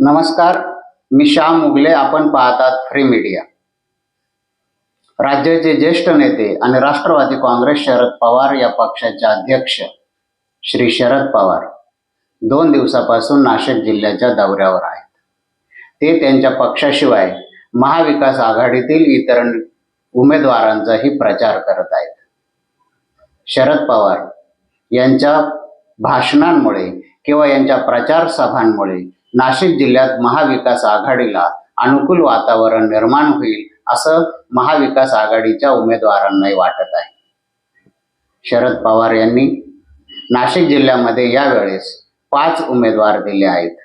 नमस्कार मी श्याम मुगले आपण पाहतात फ्री मीडिया राज्याचे ज्येष्ठ नेते आणि राष्ट्रवादी काँग्रेस शरद पवार या पक्षाचे अध्यक्ष श्री शरद पवार दोन दिवसापासून नाशिक जिल्ह्याच्या दौऱ्यावर आहेत. ते त्यांच्या पक्षाशिवाय महाविकास आघाडीतील इतर उमेदवारांचाही प्रचार करत आहेत. शरद पवार यांच्या भाषणांमुळे किंवा यांच्या प्रचार सभांमुळे नाशिक जिल्ह्यात महाविकास आघाडीला अनुकूल वातावरण निर्माण होईल असं महाविकास आघाडीच्या उमेदवारांनाही वाटत आहे. शरद पवार यांनी नाशिक जिल्ह्यामध्ये यावेळेस पाच उमेदवार दिले आहेत.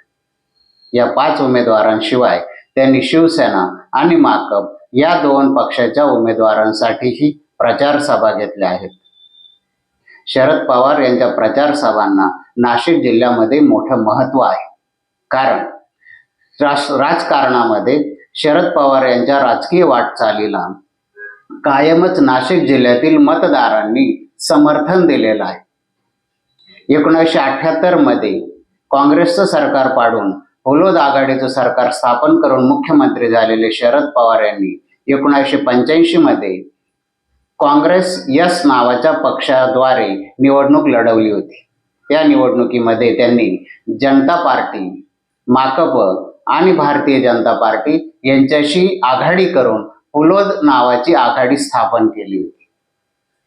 या पाच उमेदवारांशिवाय त्यांनी शिवसेना आणि माकप या दोन पक्षाच्या उमेदवारांसाठीही प्रचार सभा घेतल्या आहेत. शरद पवार यांच्या प्रचार सभांना नाशिक जिल्ह्यामध्ये मोठं महत्त्व आहे. कारण रास- राजकारणामध्ये शरद पवार यांच्या राजकीय वाटचालीला कायमच नाशिक जिल्ह्यातील मतदारांनी समर्थन दिलेलं आहे. एकोणीसशे अठ्याहत्तरमध्ये काँग्रेसचं सरकार पाडून हलोद आघाडीचं सरकार स्थापन करून मुख्यमंत्री झालेले शरद पवार यांनी एकोणीसशे पंच्याऐंशी मध्ये काँग्रेस यस नावाच्या पक्षाद्वारे निवडणूक लढवली होती. त्या निवडणुकीमध्ये त्यांनी जनता पार्टी माकप आणि भारतीय जनता पार्टी यांच्याशी आघाडी करून पुलोद नावाची आघाडी स्थापन केली होती.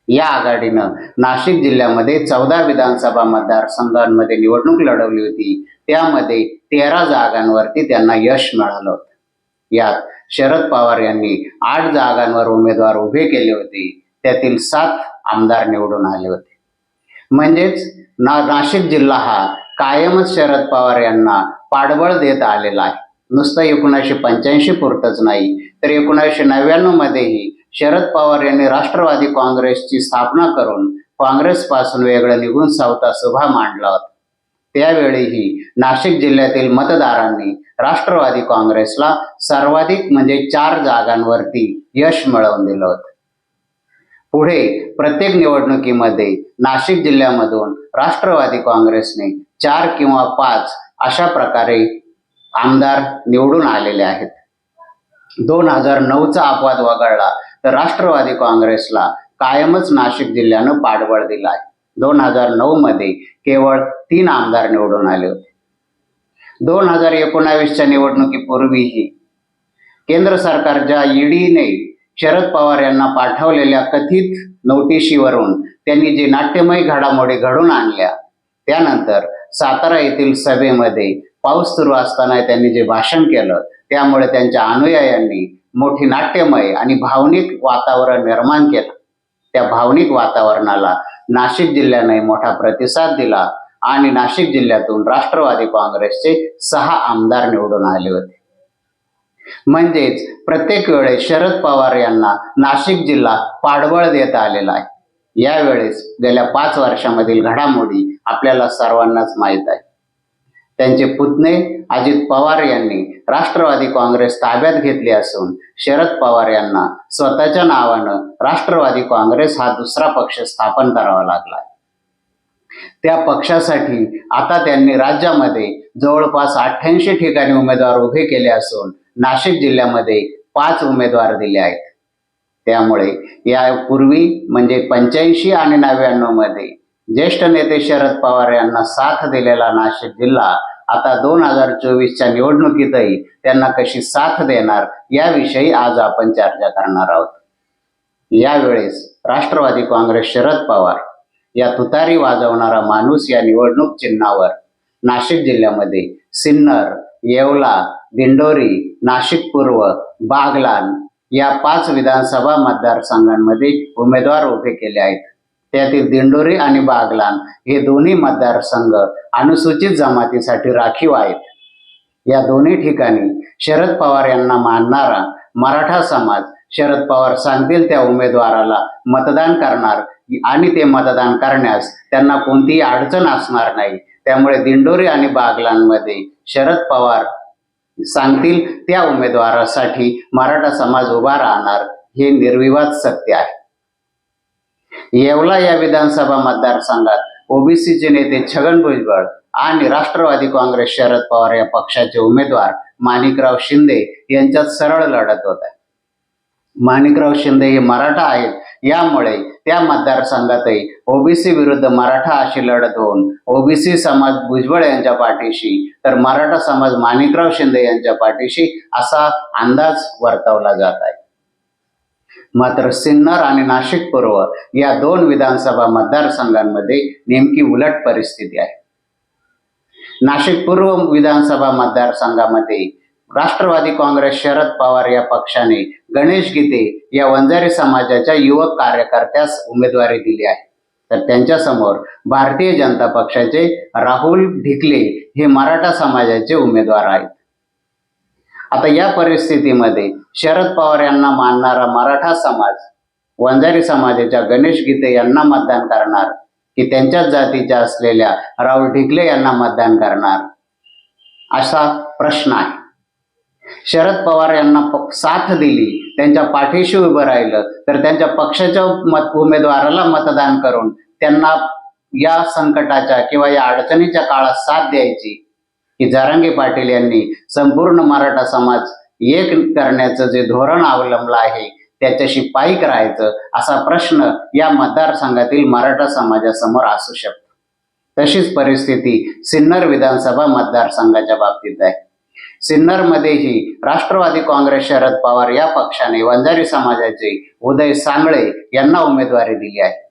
या आघाडीनं नाशिक जिल्ह्यामध्ये चौदा विधानसभा मतदारसंघांमध्ये निवडणूक लढवली होती. त्यामध्ये तेरा जागांवरती त्यांना यश मिळालं होतं. यात शरद पवार यांनी आठ जागांवर उमेदवार उभे केले होते. त्यातील सात आमदार निवडून आले होते. म्हणजेच ना नाशिक जिल्हा हा कायमच शरद पवार यांना पाठबळ देत आलेला आहे. नुसतं एकोणीसशे पंच्याऐंशी पुरतच नाही तर एकोणीसशे नव्याण्णव मध्येही शरद पवार यांनी राष्ट्रवादी काँग्रेसची स्थापना करून काँग्रेसपासून वेगळं निघून सावता सभा मांडला होता. त्यावेळीही नाशिक जिल्ह्यातील मतदारांनी राष्ट्रवादी काँग्रेसला सर्वाधिक म्हणजे चार जागांवरती यश मिळवून दिलं होतं. पुढे प्रत्येक निवडणुकीमध्ये नाशिक जिल्ह्यामधून राष्ट्रवादी काँग्रेसने चार किंवा पाच अशा प्रकारे आमदार निवडून आलेले आहेत. दोन हजार नऊचा अपवाद वगळला तर राष्ट्रवादी काँग्रेसला कायमच नाशिक जिल्ह्यानं पाठबळ दिलं आहे दोन हजार नऊ मध्ये केवळ तीन आमदार निवडून आले होते. दोन हजार एकोणावीसच्या निवडणुकीपूर्वीही केंद्र सरकारच्या ईडीने शरद पवार यांना पाठवलेल्या कथित नोटिशीवरून त्यांनी जे नाट्यमय घडामोडी घडून आणल्या त्यानंतर सातारा येथील सभेमध्ये पाऊस सुरू असताना त्यांनी जे भाषण केलं त्यामुळे त्यांच्या अनुयायांनी मोठी नाट्यमय आणि भावनिक वातावरण निर्माण केलं. त्या भावनिक वातावरणाला नाशिक जिल्ह्याने मोठा प्रतिसाद दिला आणि नाशिक जिल्ह्यातून राष्ट्रवादी काँग्रेसचे सहा आमदार निवडून आले होते. म्हणजेच प्रत्येक वेळेस शरद पवार यांना नाशिक जिल्हा पाठबळ देत आलेला आहे. यावेळेस गेल्या पाच वर्षामधील घडामोडी आपल्याला सर्वांनाच माहीत आहे. त्यांचे पुतणे अजित पवार यांनी राष्ट्रवादी काँग्रेस ताब्यात घेतली असून शरद पवार यांना स्वतःच्या नावानं राष्ट्रवादी काँग्रेस हा दुसरा पक्ष स्थापन करावा लागला त्या पक्षासाठी आता त्यांनी राज्यामध्ये जवळपास अठ्ठ्याऐंशी ठिकाणी उमेदवार उभे केले असून नाशिक जिल्ह्यामध्ये पाच उमेदवार दिले आहेत. त्यामुळे यापूर्वी म्हणजे पंच्याऐंशी आणि नव्याण्णवमध्ये ज्येष्ठ नेते शरद पवार यांना साथ दिलेला नाशिक जिल्हा आता दोन हजार चोवीसच्या निवडणुकीतही त्यांना कशी साथ देणार याविषयी आज आपण चर्चा करणार आहोत. यावेळेस राष्ट्रवादी काँग्रेस शरद पवार या तुतारी वाजवणारा माणूस या निवडणूक चिन्हावर नाशिक जिल्ह्यामध्ये सिन्नर येवला दिंडोरी नाशिक पूर्व बागलान या पाच विधानसभा मतदारसंघांमध्ये उमेदवार उभे केले आहेत. त्यातील दिंडोरी आणि बागलान हे दोन्ही मतदारसंघ अनुसूचित जमातीसाठी राखीव आहेत. या दोन्ही ठिकाणी शरद पवार यांना मानणारा मराठा समाज शरद पवार सांगतील त्या उमेदवाराला मतदान करणार आणि ते मतदान करण्यास त्यांना कोणतीही अडचण असणार नाही. त्यामुळे दिंडोरी आणि बागलांमध्ये शरद पवार सांगतील त्या उमेदवारासाठी मराठा समाज उभा राहणार हे निर्विवाद सत्य आहे. येवला या विधानसभा मतदारसंघात ओबीसीचे नेते छगन भुजबळ आणि राष्ट्रवादी काँग्रेस शरद पवार या पक्षाचे उमेदवार माणिकराव शिंदे यांच्यात सरळ लढत होत आहे. माणिकराव शिंदे हे मराठा आहेत यामुळे त्या मतदारसंघातही ओबीसी विरुद्ध मराठा अशी लढत होऊन ओबीसी समाज भुजबळ यांच्या पाठीशी तर मराठा समाज माणिकराव शिंदे यांच्या पाठीशी असा अंदाज वर्तवला जात आहे. मात्र सिन्नर आणि नाशिक पूर्व या दोन विधानसभा मतदारसंघांमध्ये नेमकी उलट परिस्थिती आहे. नाशिक पूर्व विधानसभा मतदारसंघामध्ये राष्ट्रवादी काँग्रेस शरद पवार या पक्षाने गणेश गीते या वंजारी समाजाच्या युवक कार्यकर्त्यास उमेदवारी दिली आहे. तर त्यांच्यासमोर भारतीय जनता पक्षाचे राहुल ढिकले हे मराठा समाजाचे उमेदवार आहेत. आता या परिस्थितीमध्ये शरद पवार यांना मानणारा मराठा समाज वंजारी समाजाच्या गणेश गीते यांना मतदान करणार की त्यांच्याच जातीच्या असलेल्या राहुल ढिकले यांना मतदान करणार? असा प्रश्न आहे. शरद पवार यांना साथ दिली त्यांच्या पाठीशी उभं राहिलं तर त्यांच्या पक्षाच्या मत उमेदवाराला मतदान करून त्यांना या संकटाच्या किंवा या अडचणीच्या काळात साथ द्यायची की जारांगे पाटील यांनी संपूर्ण मराठा समाज एक करण्याचं जे धोरण अवलंबलं आहे त्याच्याशी पायी राहायचं असा प्रश्न या मतदारसंघातील मराठा समाजासमोर असू शकतो. तशीच परिस्थिती सिन्नर विधानसभा मतदारसंघाच्या बाबतीत आहे. सिन्नरमध्येही राष्ट्रवादी काँग्रेस शरद पवार या पक्षाने वंजारी समाजाचे उदय सांगळे यांना उमेदवारी दिली आहे.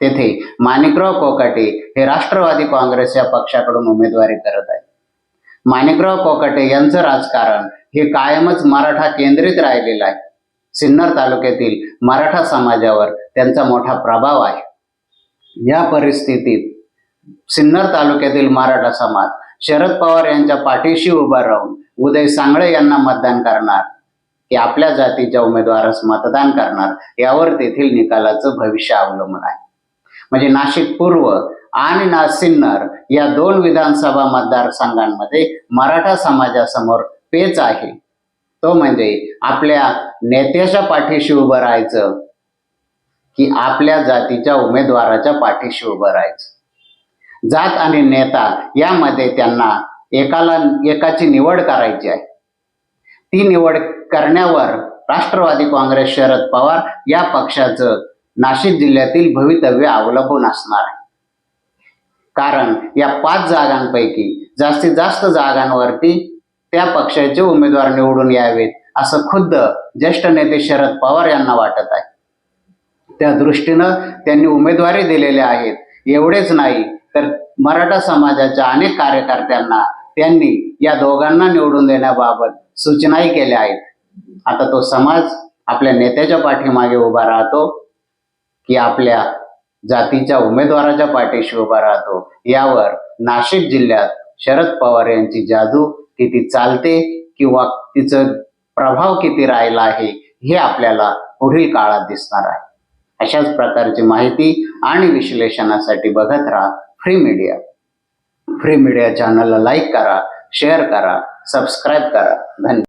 तेथे माणिकराव कोकाटे हे राष्ट्रवादी काँग्रेस या पक्षाकडून उमेदवारी करत आहे माणिकराव कोकाटे यांचं राजकारण हे कायमच मराठा केंद्रित राहिलेलं आहे. सिन्नर तालुक्यातील मराठा समाजावर त्यांचा मोठा प्रभाव आहे. या परिस्थितीत सिन्नर तालुक्यातील मराठा समाज शरद पवार यांच्या पाठीशी उभा राहून उदय सांगळे यांना मतदान करणार की आपल्या जातीच्या उमेदवारास मतदान करणार यावर तेथील निकालाचं भविष्य अवलंबून आहे. म्हणजे नाशिक पूर्व आणि ना सिन्नर या दोन विधानसभा मतदारसंघांमध्ये मराठा समाजासमोर पेच आहे. तो म्हणजे आपल्या नेत्याच्या पाठीशी उभं राहायचं की आपल्या जातीच्या उमेदवाराच्या पाठीशी उभं राहायचं. जात आणि नेता यामध्ये त्यांना एकाला एकाची निवड करायची आहे. ती निवड करण्यावर राष्ट्रवादी काँग्रेस शरद पवार या पक्षाचं नाशिक जिल्ह्यातील भवितव्य अवलंबून असणार आहे. कारण या पाच जागांपैकी जास्तीत जास्त जागांवरती त्या पक्षाचे उमेदवार निवडून यावेत असं खुद्द ज्येष्ठ नेते शरद पवार यांना वाटत आहे. त्या दृष्टीनं त्यांनी उमेदवारी दिलेल्या आहेत. एवढेच नाही तर मराठा समाजाच्या अनेक कार्यकर्त्यांना त्यांनी या दोघांना निवडून देण्याबाबत सूचनाही केल्या आहेत. आता तो समाज आपल्या नेत्याच्या पाठीमागे उभा राहतो. की आपल्या जातीच्या उमेदवाराच्या पाठीशी उभा राहतो. यावर नाशिक जिल्ह्यात शरद पवार यांची जादू किती चालते किंवा तिचं प्रभाव किती राहिला आहे हे आपल्याला पुढील काळात दिसणार आहे. अशाच प्रकारची माहिती आणि विश्लेषणासाठी बघत राहा फ्री मीडिया. फ्री मीडिया चॅनलला लाईक करा शेअर करा सबस्क्राईब करा. धन्यवाद.